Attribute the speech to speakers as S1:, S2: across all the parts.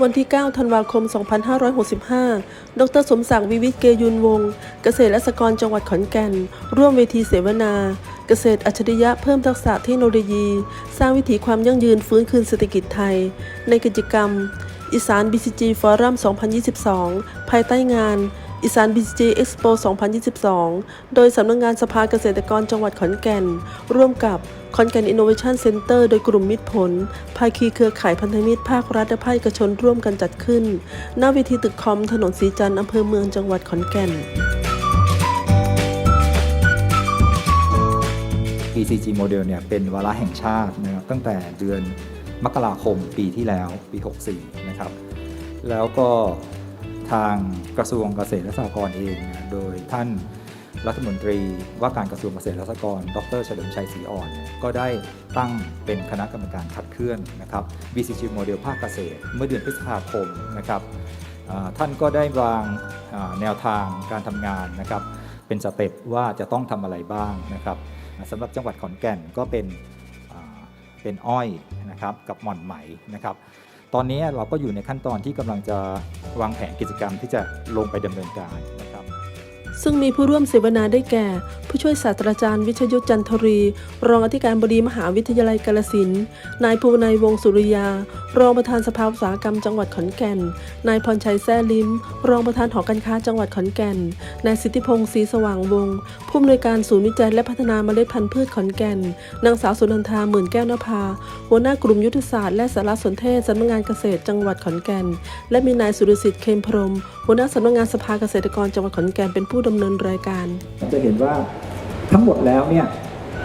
S1: วันที่ 9 ธันวาคม 2565 ดรสมศักดิ์วิวิทย์เกยุนวงศ์เกษตรและสหกรณ์จังหวัดขอนแก่น ร่วมเวทีเสวนา เกษตรอัจฉริยะเพิ่มทักษะเทคโนโลยี สร้างวิถีความยั่งยืนฟื้นคืนเศรษฐกิจไทย ในกิจกรรม อีสาน BCG Forum 2022 ภายใต้งาน อีสาน BCG Expo 2022 โดยสำนักงงานสภาเกษตรกรจังหวัดขอนแก่น ร่วมกับขอนแก่น Innovation Center โดยกลุ่มมิตรผล ภาคีเครือข่ายพันธมิตรภาครัฐและภาคเอกชนร่วมกันจัดขึ้น หน้าเวทีตึกคอมถนนสีจันทร์อำเภอเมืองจังหวัดขอนแก่น
S2: ECG โมเดลเนี่ยเป็นวาระแห่งชาตินะครับตั้งแต่เดือนมกราคมปีที่แล้วปี 64 นะครับ แล้วก็ ทางกระทรวงเกษตรและสหกรณ์เอง โดยท่านรัฐมนตรีว่าการกระทรวงเกษตรและสหกรณ์ดรเฉลิมชัยศรีอ่อน ก็ได้ตั้งเป็นคณะกรรมการขับเคลื่อนนะครับ BCG โมเดลภาคเกษตร เมื่อเดือนพฤษภาคมนะครับท่านก็ได้วางแนวทางการทำงานนะครับเป็นสเต็ปว่าจะต้องทำอะไรบ้างนะครับสำหรับจังหวัดขอนแก่นก็เป็นเป็นอ้อยนะครับกับหม่อนไหมนะครับ ตอนนี้เราก็อยู่ในขั้นตอนที่กำลังจะวางแผนกิจกรรมที่จะลงไปดำเนินการนะครับ
S1: ซึ่งมีผู้ร่วมเสวนาได้แก่ ผู้ช่วยศาสตราจารย์วิชยุทธจันทรี รองอธิการบดีมหาวิทยาลัยกาลสินนายภูวนัยวงสุริยา รองประธานสภาอุตสาหกรรมจังหวัดขอนแก่น นายพรชัยแซ่ลิ้ม รองประธานหอการค้าจังหวัดขอนแก่น นายสิทธิพงศ์ศรีสว่างวงศ์ผู้อำนวยการศูนย์วิจัยและพัฒนาเมล็ดพันธุ์พืชขอนแก่น นางสาวสุนันทาหมื่นแก้วนภา หัวหน้ากลุ่มยุทธศาสตร์และสารสนเทศสำนักงานเกษตรจังหวัดขอนแก่น และมีนายสุรสิทธิ์เคมพรม หัวหน้าสำนักงานสภาเกษตรกรจังหวัดขอนแก่นเป็นผู้ดำเนินรายการ
S3: จะเห็นว่าทั้งหมดแล้วเนี่ย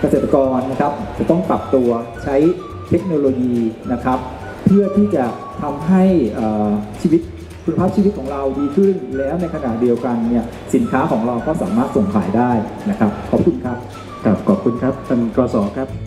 S3: เกษตรกรนะครับจะต้องปรับตัวใช้เทคโนโลยีนะครับ เพื่อที่จะทำให้ชีวิตคุณภาพชีวิตของเราดีขึ้น แล้วในขณะเดียวกันเนี่ยสินค้าของเราก็สามารถส่งขายได้นะครับ ขอบคุณครับ
S4: ครับขอบคุณครับท่านกสครับ